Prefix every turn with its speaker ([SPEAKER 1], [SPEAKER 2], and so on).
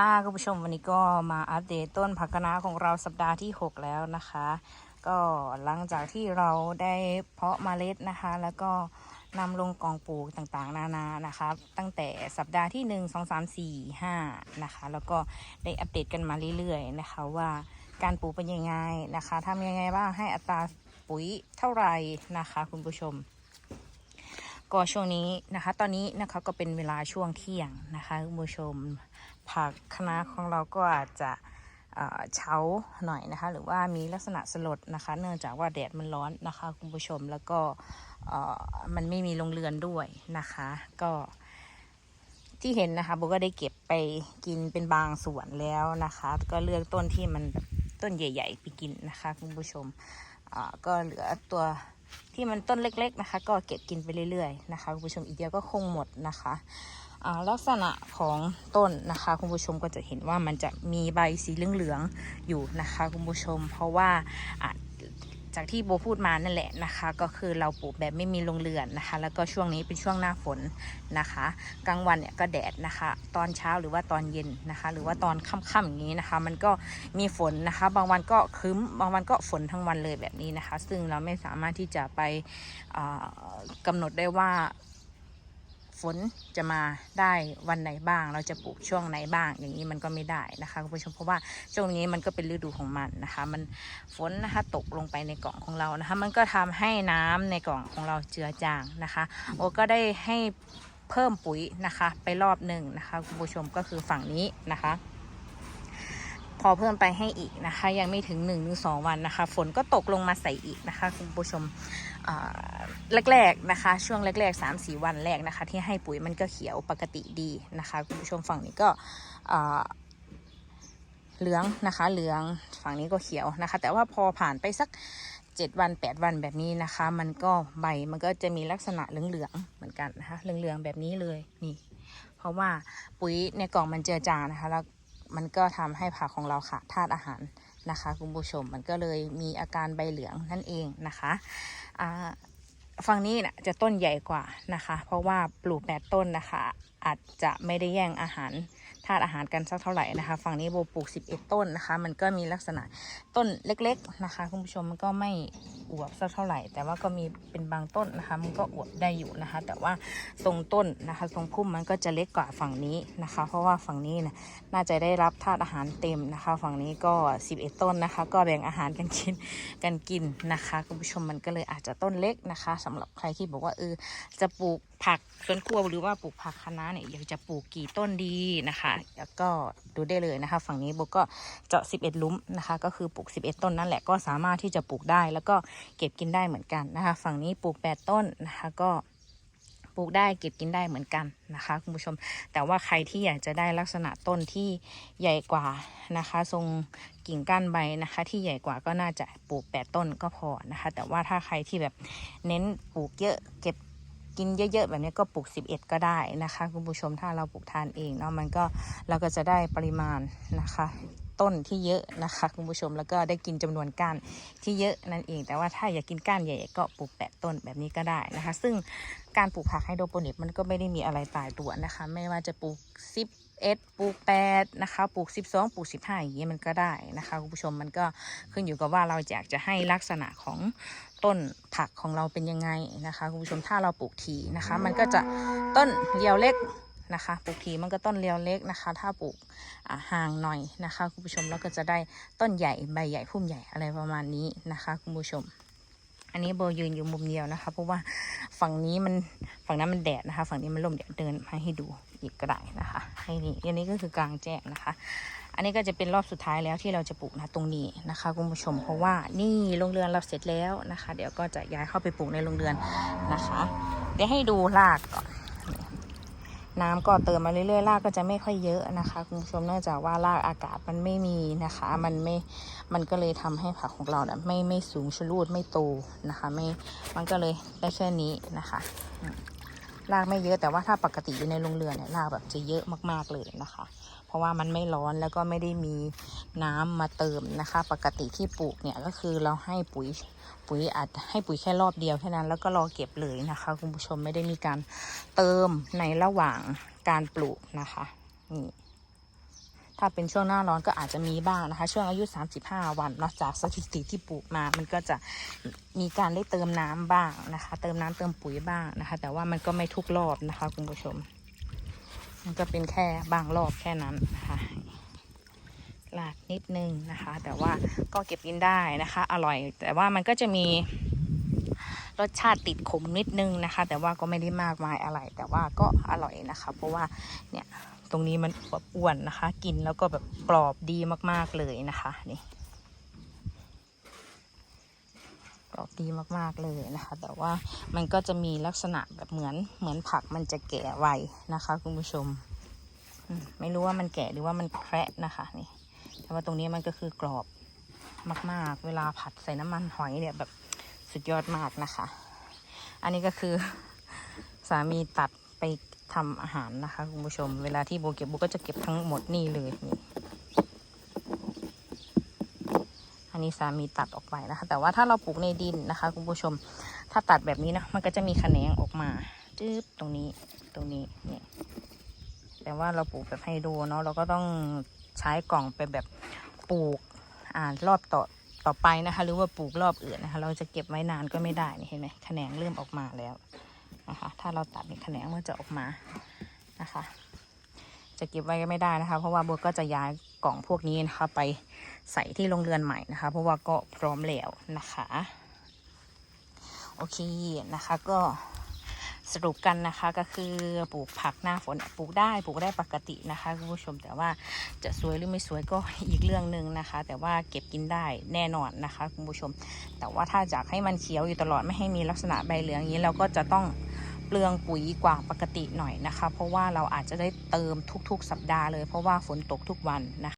[SPEAKER 1] ค่ะคุณผู้ชมวันนี้ก็มาอัปเดตต้นผักคะน้าของเราสัปดาห์ที่ 6 แล้วนะคะ ก็หลังจากที่เราได้เพาะเมล็ดนะคะ แล้วก็นำลงกองปลูกต่างๆ นานานะคะ ตั้งแต่สัปดาห์ที่ 1 2 3 4 5นะคะ แล้วก็ได้อัปเดตกันมาเรื่อยๆนะคะว่าการปลูกเป็นยังไงนะคะทำยังไงบ้างให้อัตราปุ๋ยเท่าไหร่นะคะ คุณผู้ชม ก็ช่วงนี้นะคะ ตอนนี้นะคะก็เป็นเวลาช่วงเที่ยงนะคะคุณผู้ชมผักคณะของเราก็อาจจะเช้าหน่อยนะคะ หรือว่ามีลักษณะสลดนะคะ เนื่องจากว่าแดดมันร้อนนะคะคุณผู้ชมแล้วก็มันไม่มีโรงเรือนด้วยนะคะ ก็ที่เห็นนะคะโบก็ได้เก็บไปกินเป็นบางส่วนแล้วนะคะ ก็เลือกต้นที่มันต้นใหญ่ ๆ ไปกินนะคะคุณผู้ชมก็เหลือตัว ที่มันต้นเล็กๆนะคะ ก็เก็บกินไปเรื่อยๆนะคะคุณผู้ชมอีกเดียวก็คงหมดนะคะลักษณะของต้นนะคะคุณผู้ชมก็จะเห็นว่ามันจะมีใบสีเหลืองๆอยู่นะคะคุณผู้ชม เพราะว่า จากที่โบพูดมานั่นแหละนะคะ ก็คือเราปลูกแบบไม่มีโรงเรือนนะคะ แล้วก็ช่วงนี้เป็นช่วงหน้าฝนนะคะ กลางวันเนี่ยก็แดดนะคะ ตอนเช้าหรือว่าตอนเย็นนะคะ หรือว่าตอนค่ำๆอย่างนี้นะคะ มันก็มีฝนนะคะ บางวันก็คึมบางวันก็ฝนทั้งวันเลยแบบนี้นะคะ ซึ่งเราไม่สามารถที่จะไปกำกำหนดได้ว่า ฝนจะมาได้วันไหนบ้าง เราจะปลูกช่วงไหนบ้าง อย่างนี้มันก็ไม่ได้นะคะคุณผู้ชมเพราะว่าช่วงนี้มันก็เป็นฤดูของมันนะคะ มันฝนนะคะตกลงไปในกล่องของเรานะคะ มันก็ทำให้น้ำในกล่องของเราเจือจางนะคะ โอก็ได้ให้เพิ่มปุ๋ยนะคะ ไปรอบหนึ่งนะคะคุณผู้ชมก็คือฝั่งนี้นะคะ อเพิ่มไปให้อีกนะคะ ยังไม่ถึง1นถึงสวันนะคะ ฝนก็ตกลงมาใส่อีกนะคะคุณผู้ชมแรกๆนะคะ ช่วงแรกๆ3าสี่วันแรกนะคะ ที่ให้ปุ๋ยมันก็เขียวปกติดีนะคะ คุณผู้ชมฝั่งนี้ก็เหลืองนะคะ เหลืองฝั่งนี้ก็เขียวนะคะ แต่ว่าพอผ่านไปสัก7วัน 8 วันแบบนี้นะคะ มันก็ใบมันก็จะมีลักษณะเหลืองๆเหมือนกันนะคะเหลืองๆแบบนี้เลยนี่ เพราะว่าปุ๋ยในกล่องมันเจือจางนะคะแล้ว มันก็ทำให้ผักของเราขาดธาตุอาหารนะคะคุณผู้ชมมันก็เลยมีอาการใบเหลืองนั่นเองนะคะอ่า ฝั่งนี้นะจะต้นใหญ่กว่านะคะ เพราะว่าปลูกแปดต้นนะคะ อาจจะไม่ได้แย่งอาหารธาตุอาหารกันสักเท่าไหร่นะคะ ฝั่งนี้โบปลูก 11 ต้นนะคะ มันก็มีลักษณะต้นเล็ก ๆนะคะ คุณผู้ชมมันก็ไม่อวบสักเท่าไหร่ แต่ว่าก็มีเป็นบางต้นนะคะ มันก็อวบได้อยู่นะคะ แต่ว่าทรงต้นนะคะทรงพุ่มมันก็จะเล็กกว่าฝั่งนี้นะคะ เพราะว่าฝั่งนี้นะน่าจะได้รับธาตุอาหารเต็มนะคะ ฝั่งนี้ก็ 11 ต้นนะคะ ก็แบ่งอาหารกันกินกันกินนะคะ คุณผู้ชมมันก็เลยอาจจะต้นเล็กนะคะสำหรับใครที่บอกว่าเออจะปลูกผักสวนครัวหรือว่าปลูกผักคะน้าเนี่ยอยากจะปลูกกี่ต้นดีนะคะ แล้วก็ดูได้เลยนะคะ ฝั่งนี้โบก็เจาะ 11 ลุมนะคะ ก็คือปลูก 11 ต้นนั่นแหละก็สามารถที่จะปลูกได้ แล้วก็เก็บกินได้เหมือนกันนะคะ ฝั่งนี้ปลูก 8 ต้นนะคะก็ ปลูกได้เก็บกินได้เหมือนกันนะคะคุณผู้ชม แต่ว่าใครที่อยากจะได้ลักษณะต้นที่ใหญ่กว่านะคะ ทรงกิ่งก้านใบนะคะ ที่ใหญ่กว่าก็น่าจะปลูกแปดต้นก็พอนะคะ แต่ว่าถ้าใครที่แบบเน้นปลูกเยอะเก็บกินเยอะๆแบบนี้ก็ปลูก 11 ก็ได้นะคะ คุณผู้ชมถ้าเราปลูกทานเองเนาะมันก็เราก็จะได้ปริมาณนะคะ ต้นที่เยอะนะคะคุณผู้ชมแล้วก็ได้กินจำนวนก้านที่เยอะนั่นเอง แต่ว่าถ้าอยากกินก้านใหญ่ๆก็ปลูกแปดต้นแบบนี้ก็ได้นะคะ ซึ่งการปลูกผักไฮโดรโปนิกมันก็ไม่ได้มีอะไรตายตัวนะคะ ไม่ว่าจะปลูกสิบเอ็ดปลูกแปดนะคะปลูกสิบสองปลูกสิบห้าอย่างนี้ยมันก็ได้นะคะคุณผู้ชมมันก็ขึ้นอยู่กับว่าเราอยากจะให้ลักษณะของต้นผักของเราเป็นยังไงนะคะคุณผู้ชมถ้าเราปลูกทีนะคะ มันก็จะต้นเรียวเล็ก นะคะปลูกทีมันก็ต้นเรียวเล็กนะคะ ถ้าปลูกห่างหน่อยนะคะคุณผู้ชมแล้วก็จะได้ต้นใหญ่ใบใหญ่พุ่มใหญ่อะไรประมาณนี้นะคะคุณผู้ชม อันนี้โบยืนอยู่มุมเดียวนะคะ เพราะว่าฝั่งนี้มันฝั่งนั้นมันแดดนะคะ ฝั่งนี้มันลมเดี๋ยวเดินมาให้ดูอีกก็ได้นะคะให้นี่อันนี้ก็คือกลางแจ้งนะคะอันนี้ก็จะเป็นรอบสุดท้ายแล้วที่เราจะปลูกนะตรงนี้นะคะคุณผู้ชมเพราะว่านี่โรงเรือนเราเสร็จแล้วนะคะ เดี๋ยวก็จะย้ายเข้าไปปลูกในโรงเรือนนะคะ เดี๋ยวให้ดูรากก่อน น้ำก็เติมมาเรื่อยๆรากก็จะไม่ค่อยเยอะนะคะคุณผู้ชมเนื่องจากว่ารากอากาศมันไม่มีนะคะ มันไม่มันก็เลยทำให้ผักของเราเนี่ยไม่ไม่สูงชะลูดไม่โตนะคะไม่มันก็เลยได้แค่นี้นะคะ รากไม่เยอะแต่ว่าถ้าปกติอยู่ในโรงเรือนเนี่ยรากแบบจะเยอะมากๆเลยนะคะ เพราะว่ามันไม่ร้อนแล้วก็ไม่ได้มีน้ำมาเติมนะคะ ปกติที่ปลูกเนี่ยก็คือเราให้ปุ๋ยปุ๋ยอาจให้ปุ๋ยแค่รอบเดียวแค่นั้นแล้วก็รอเก็บเลยนะคะคุณผู้ชมไม่ได้มีการเติมในระหว่างการปลูกนะคะนี่ ถ้าเป็นช่วงหน้าร้อนก็อาจจะมีบ้างนะคะ ช่วงอายุ 35 วันนอกจากสถิติที่ปลูกมา มันก็จะมีการได้เติมน้ำบ้างนะคะ เติมน้ำเติมปุ๋ยบ้างนะคะ แต่ว่ามันก็ไม่ทุกรอบนะคะคุณผู้ชม มันก็เป็นแค่บางรอบแค่นั้นนะคะลากนิดนึงนะคะ แต่ว่าก็เก็บกินได้นะคะ อร่อย แต่ว่ามันก็จะมีรสชาติติดขมนิดนึงนะคะ แต่ว่าก็ไม่ได้มากมายอะไร แต่ว่าก็อร่อยนะคะ เพราะว่าเนี่ย ตรงนี้มันแบบอ้วนนะคะ กินแล้วก็แบบกรอบดีมากๆเลยนะคะนี่กรอบดีมากๆเลยนะคะ แต่ว่ามันก็จะมีลักษณะแบบเหมือนเหมือนผักมันจะแก่ไวนะคะ คุณผู้ชมอืมไม่รู้ว่ามันแก่หรือว่ามันแคระนะคะนี่แต่ว่าตรงนี้มันก็คือกรอบมาก ๆ เวลาผัดใส่น้ำมันหอยเนี่ยแบบสุดยอดมากนะคะ อันนี้ก็คือสามีตัดไป ทำอาหารนะคะคุณผู้ชม เวลาที่โบเก็บโบก็จะเก็บทั้งหมดนี่เลยนี่อันนี้สามีตัดออกไปนะคะ แต่ว่าถ้าเราปลูกในดินนะคะ คุณผู้ชม ถ้าตัดแบบนี้นะมันก็จะมีแขนงออกมาจืบตรงนี้ตรงนี้นี่แต่ว่าเราปลูกแบบไฮโดรเนาะเราก็ต้องใช้กล่องไปแบบปลูกอ่ารอบต่อต่อไปนะคะ หรือว่าปลูกรอบอื่นนะคะ เราจะเก็บไว้นานก็ไม่ได้นี่เห็นไหมแขนงเริ่มออกมาแล้ว นะคะ ถ้าเราตัดนี่แขนงมันจะออกมานะคะ จะเก็บไว้ก็ไม่ได้นะคะ เพราะว่าบัวก็จะย้ายกล่องพวกนี้นะคะ ไปใส่ที่โรงเรือนใหม่นะคะ เพราะว่าก็พร้อมแล้วนะคะ โอเคนะคะก็ สรุปกันนะคะก็คือปลูกผักหน้าฝนปลูกได้ปลูกได้ปกตินะคะคุณผู้ชมแต่ว่าจะสวยหรือไม่สวยก็อีกเรื่องหนึ่งนะคะ แต่ว่าเก็บกินได้แน่นอนนะคะคุณผู้ชม แต่ว่าถ้าอยากให้มันเขียวอยู่ตลอดไม่ให้มีลักษณะใบเหลืองอย่างนี้เราก็จะต้องเปลืองปุ๋ยกว่าปกติหน่อยนะคะ เพราะว่าเราอาจจะได้เติมทุกๆ สัปดาห์เลย เพราะว่าฝนตกทุกวันนะคะ